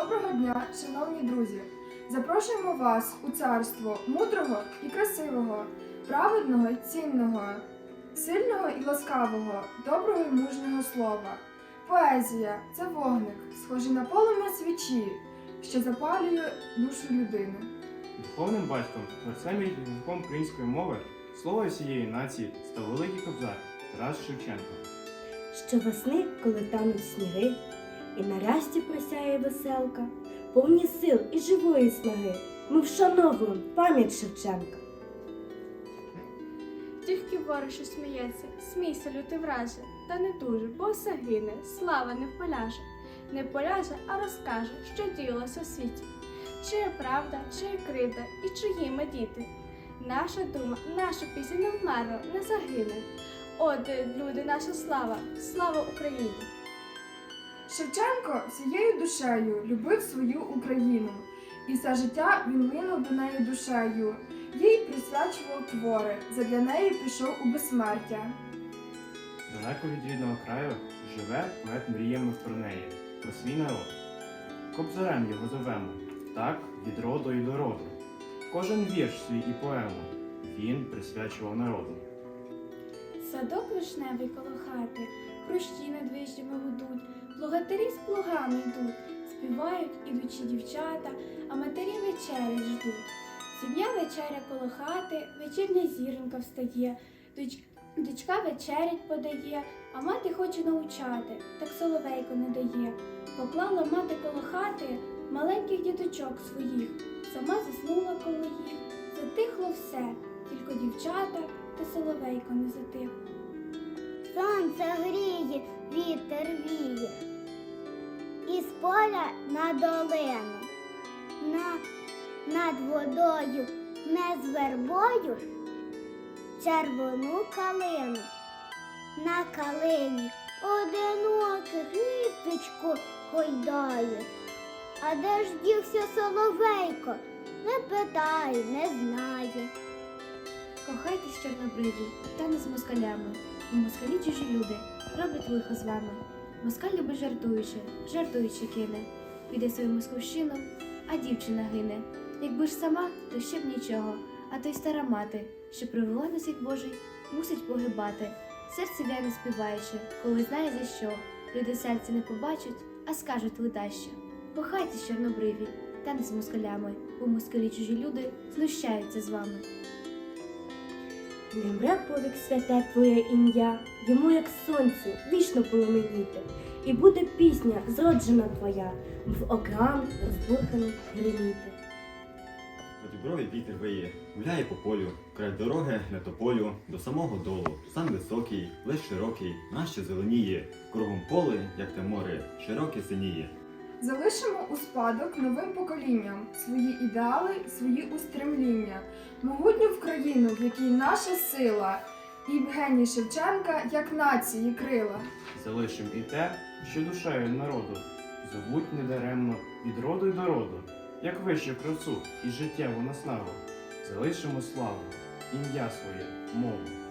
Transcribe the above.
Доброго дня, шановні друзі! Запрошуємо вас у царство мудрого і красивого, праведного і цінного, сильного і ласкавого, доброго і мужнього слова. Поезія це вогник, схожий на полум'я свічі, що запалює душу людини. Духовним батьком, творцем і керівником української мови, слово всієї нації став великий кобзар Тарас Шевченко. Щовесни, коли тануть сніги, і на рясті просяє веселка, повні сил і живої снаги, ми вшановуємо пам'ять Шевченка. Тільки ворог, сміється, смійся, люти враже, та не дуже, бо все гине, слава не поляже. Не поляже, а розкаже, що діялося в світі. Чия правда, чия кривда і чиї ми діти. Наша дума, наша пісня не вмерла, не загине. От, люди, наша слава, слава Україні! Шевченко всією душею любив свою Україну, і все життя він линув до неї душею. Їй присвячував твори, задля неї пішов у безсмертя. Далеко від рідного краю живе поет мріями про неї, про свій народ. Кобзарем його зовемо, так від роду і до роду. Кожен вірш свій і поему він присвячував народу. Садок вишневий коло хати, хрущі над вишнями гудуть, плугатирі з плугами йдуть, співають ідучі дівчата, а матері вечері ждуть. Сім'я вечеря коло хати, вечірня зіронька встає, доч... дочка вечерять подає, а мати хоче научати, так соловейко не дає. Поклала мати коло хати маленьких діточок своїх, сама заснула коло їх, затихло все, тільки дівчата та соловейко не затих. Сонце гріє, вітер віє, поля на долину, на, над водою не з вербою червону калину. На калині одиноке гніздочко гойдає. А де ж дівся соловейко? Не питає, не знає. Кохайтесь, чорнобриві, та не з москалями, бо москалі чужі люди роблять лихо з вами. Москаль любить жартуючи, жартуючи кине, піде свою московщину, а дівчина гине. Якби ж сама, то ще б нічого, а то й стара мати, що привела на світ Божий, мусить погибати. Серце в'яне співаючи, коли знає за що. Люди серця не побачать, а скажуть ледащо. Кохайтесь, чорнобриві, та не з москалями, бо москалі чужі люди знущаються з вами. Не повік святе твоє ім'я, йому як сонцю вічно пламеніти, і буде пісня зроджена твоя, в океан розбурханий гриміти. Подібровий вітер виє, гуляє по полю, край дороги на тополю, до самого долу, сам високий, лиш широкий, наще зеленіє, кругом поле, як те море, широке синіє. Залишимо у спадок новим поколінням свої ідеали, свої устремління, могутню в країну, в якій наша сила, Євгеній Шевченка як нації крила. Залишим і те, що душею народу зовуть недаремно від роду й до роду, як вище красу і життєву наснагу. Залишимо славу, ім'я своє, мову.